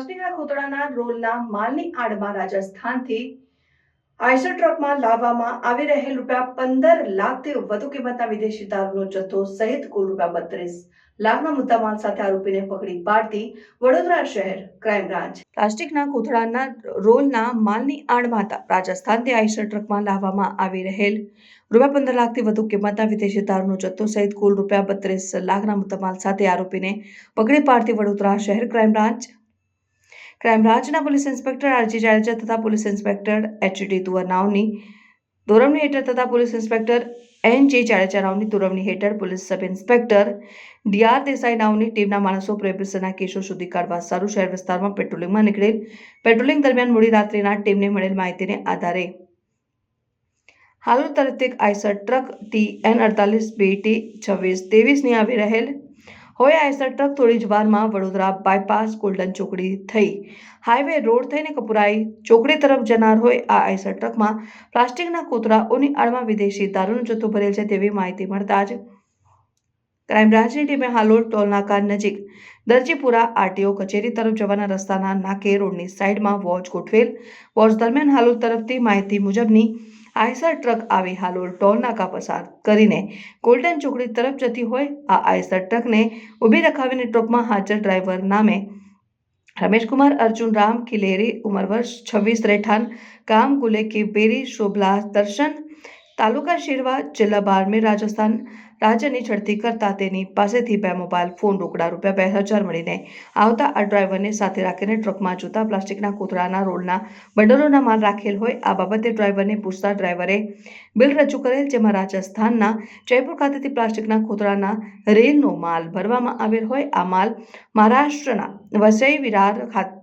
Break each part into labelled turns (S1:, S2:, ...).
S1: પ્લાસ્ટિકના કોતરાના રોલના માલની આડમાં રાજસ્થાનથી આઈસર ટ્રકમાં લાવવામાં આવી રહેલ રૂપિયા પંદર લાખથી વધુ કિંમતના વિદેશી દારૂનો જથ્થો સહિત કુલ રૂપિયા બત્રીસ લાખના મુદ્દામાલ સાથે આરોપીને પકડી પાડતી વડોદરા શહેર ક્રાઇમ બ્રાન્ચ. પ્લાસ્ટિકના કોથળાના રોલના માલની આડમાં રાજસ્થાનથી આઈસર ટ્રકમાં લાવવામાં આવી રહેલ રૂપિયા પંદર લાખથી વધુ કિંમતના વિદેશી દારૂનો જથ્થો સહિત કુલ રૂપિયા બત્રીસ લાખના મુદ્દામાલ સાથે આરોપીને પકડી પાડતી વડોદરા શહેર ક્રાઇમ બ્રાન્ચ ક્રાઇમ બ્રાન્ચના પોલીસ ઇન્સ્પેક્ટર, આરજી જાડેજા તથા પોલીસ ઇન્સ્પેક્ટર એચડી તુવરનાવની દોરવણી હેઠળ તથા પોલીસ ઇન્સ્પેક્ટર એન જે જાડેજા નાવની દોરવણી હેઠળ police sub inspector DR Desai નાવની ટીમના માણસો પ્રોહિબિશનના કેસો સુધી કાઢવા સારું શહેર વિસ્તારમાં પેટ્રોલિંગમાં નીકળેલ. પેટ્રોલિંગ દરમિયાન મોડી રાત્રિના ટીમને મળેલ માહિતીને આધારે હાલ તરત આઈસર ટ્રક ટી એન અડતાલીસ બીટી છવ્વીસ ત્રેવીસની આવી રહેલ હોય આઈસર ટ્રક થોડી જ વારમાં વડોદરા બાયપાસ ગોલ્ડન ચોકડી થઈ. હાઈવે રોડ થઈને કપુરાઈ ચોકડી તરફ જનાર હોય આ આઈસર ટ્રકમાં પ્લાસ્ટિકના કોતરાઓની આડમાં વિદેશી દારૂનો જથ્થો ભરેલ છે તેવી માહિતી મળતા જ ક્રાઇમ બ્રાન્ચની ટીમે હાલોલ ટોલનાકા નજીક દરજીપુરા આરટીઓ કચેરી તરફ જવાના રસ્તાના નાકે રોડની સાઈડમાં વોચ ગોઠવેલ. વોચ દરમિયાન હાલોલ તરફથી માહિતી મુજબની આઈસર ટ્રક આવી હાલોલ ટોલ નાકા પસાર કરીને ગોલ્ડન ચોકડી તરફ જતી હોય, આ આયસર ટ્રકને ઊભી રખાવીને ટ્રકમાં હાજર ડ્રાઈવર નામે રમેશકુમાર, અર્જુન રામ, કિલેરી ઉંમર વર્ષ છવ્વીસ, રહેઠાણ ગામ ગુલે કે બેરી, શોભલા, દર્શન તાલુકા શિરવા જિલ્લા બારમેર રાજસ્થાન રાજ્યની છડતી કરતા તેની પાસેથી બે મોબાઈલ ફોન રોકડા રૂપિયા બે હજાર મળીને આવતા આ ડ્રાઈવરને સાથે રાખીને ટ્રકમાં જૂતા પ્લાસ્ટિકના કોતરાના રોલના બંડલોના માલ રાખેલ હોય, આ બાબતે ડ્રાઈવરને પૂછતા ડ્રાઈવરે બિલ રજૂ કરેલ જેમાં રાજસ્થાનના જયપુર ખાતેથી પ્લાસ્ટિકના કોથળાના રેલનો માલ ભરવામાં આવેલ હોય, આ માલ મહારાષ્ટ્રના વસઈ વિરાર ખાતે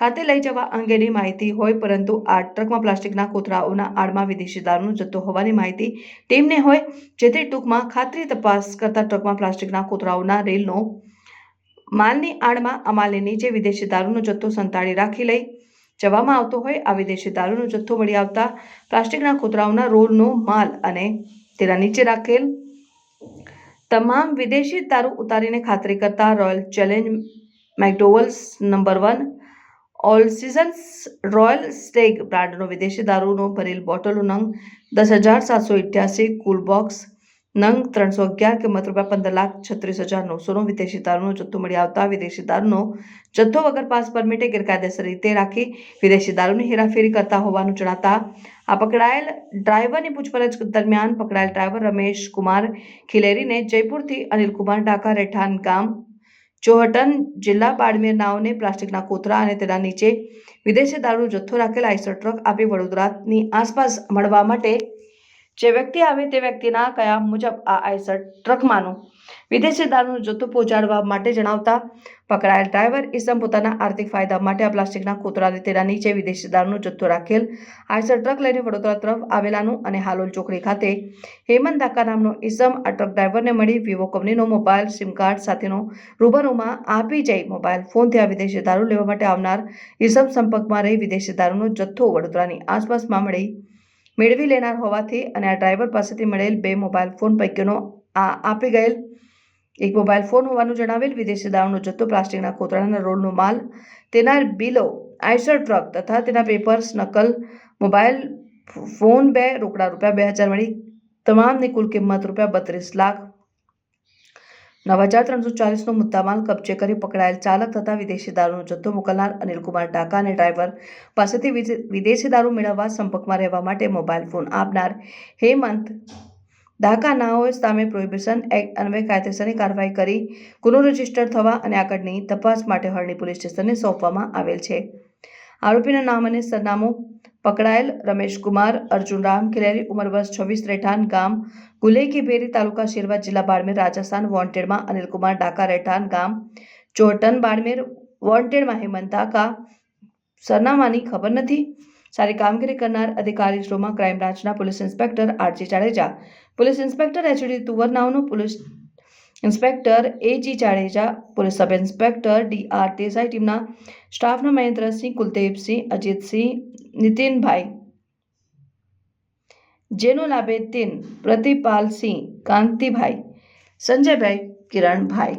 S1: ખાતે લઈ જવા અંગેની માહિતી હોય પરંતુ આ ટ્રકમાં પ્લાસ્ટિકના કોથળાઓના આડમાં વિદેશી દારૂનો જથ્થો હોવાની માહિતી ટીમને હોય, જેથી ટૂંકમાં ખાતરી તપાસ કરતા ટ્રકમાં પ્લાસ્ટિકના કોથળાઓના રેલનો માલની આડમાં અમાલની નીચે વિદેશી દારૂનો જથ્થો સંતાડી રાખી લઈ જવામાં આવતો હોય. આ વિદેશી દારૂનો જથ્થો મળી આવતા પ્લાસ્ટિકના કોથળાઓના રોલનો માલ અને તેના નીચે રાખેલ તમામ વિદેશી દારૂ ઉતારીને ખાતરી કરતા royal challenge McDowell's number one all seasons royal stag બ્રાન્ડનો વિદેશી દારૂનો ભરેલ બોટલો નંગ દસ હજાર સાતસો ઇઠ્યાસી કુલ બોક્સ નંગ ત્રણસો અગિયાર કિંમત રૂપિયા પંદર લાખ છત્રીસ હજાર નવસોનો વિદેશી દારૂનો જથ્થો મળી આવતા વિદેશી દારૂનો જથ્થો વગર પાસ પરમિટે ગેરકાયદેસર રીતે રાખી વિદેશી દારૂની હેરાફેરી કરતા હોવાનું જણાતા આ પકડાયેલ ડ્રાઈવરની પૂછપરછ દરમિયાન પકડાયેલ ડ્રાઈવર રમેશ કુમાર ખિલેરીને જયપુરથી અનિલકુમાર ડાકા રહેઠાણ ગામ ચોહટન જિલ્લા બાડમેર નાઓને પ્લાસ્ટિકના કોતરા અને તેના નીચે વિદેશી દારૂ જથ્થો રાખેલ આઈસર ટ્રક આપી વડોદરાની આસપાસ મળવા માટે જે વ્યક્તિ આવે તે વ્યક્તિના કયા મુજબ આ આઈસર ટ્રકમાંનો વિદેશી દારૂનો જથ્થો પહોંચાડવા માટે જણાવતા પકડાયેલ ડ્રાઈવર ઇસમ પોતાના આર્થિક ફાયદા માટે આ પ્લાસ્ટિકના કોતરાને તેના નીચે વિદેશી દારૂનો જથ્થો રાખેલ આઈસર ટ્રક લઈને વડોદરા તરફ આવેલાનું અને હાલોલ ચોકડી ખાતે હેમંત દાકા નામનો ઇસમ આ ટ્રક ડ્રાઈવરને મળી વિવો કંપનીનો મોબાઈલ, સિમ કાર્ડ સાથેનો રૂબરૂમાં આપી જઈ મોબાઈલ ફોનથી આ વિદેશી દારૂ લેવા માટે આવનાર ઇસમ સંપર્કમાં રહી વિદેશી દારૂનો જથ્થો વડોદરાની આસપાસમાં મળી મેળવી લેનાર હોવાથી અને આ ડ્રાઈવર પાસેથી મળેલ બે મોબાઈલ ફોન પૈકીનો આ આપી ગયેલ એક મોબાઈલ ફોન હોવાનું જણાવેલ વિદેશી દારૂનો જથ્થો, પ્લાસ્ટિકના કોતરાના રોડનો માલ, તેના બિલો, આઈસર ટ્રક તથા તેના પેપર્સ, નકલ, મોબાઈલ ફોન બે રોકડા રૂપિયા બે હજાર મળી તમામની કુલ કિંમત રૂપિયા બત્રીસ લાખ નવ હજાર ત્રણસો ચાલીસનો મુદ્દામાલ કબજે કરી પકડાયેલ ચાલક તથા વિદેશી દારૂનો જથ્થો મોકલનાર અનિલકુમાર ડાકા અને ડ્રાઈવર પાસેથી વિદે- વિદેશી દારૂ મેળવવા સંપર્કમાં રહેવા માટે મોબાઈલ ફોન આપનાર હેમંત ડાકા નાઓએ સામે પ્રોહિબિશન એક્ટ અન્વયે કાયદેસરની કાર્યવાહી કરી, ગુનો રજિસ્ટર થવા અને આગળની તપાસ માટે હરણી પોલીસ સ્ટેશનને સોંપવામાં આવેલ છે. આરોપીના નામ અને સરનામું પકડાયેલ રમેશકુમાર અર્જુનરામ ખિલેરી ઉંમર વર્ષ છવ્વીસ, રહેઠાણ ગામ ગુલેકી બેરી તાલુકા શેરવા જિલ્લા બાડમેર, રાજસ્થાન, વોન્ટેડમાં અનિલકુમાર ડાકા, રહેઠાણ ગામ ચોટન બાડમેર, વોન્ટેડમાં હેમંત ડાકા. સરનામાની ખબર નથી. સારી કામગીરી કરનાર અધિકારીશ્રીઓમાં ક્રાઇમ બ્રાન્ચના police inspector RG Jadeja. Police inspector HD તુવરનાવનું police inspector AG Jadeja, police sub inspector D R Desai ટીમના સ્ટાફના મહેન્દ્રસિંહ, કુલદીપસિંહ, અજીતસિંહ, નીતિનભાઈ, જેનો લાભેદ્દીન પ્રતિપાલસિંહ, કાંતિભાઈ, સંજયભાઈ કિરણભાઈ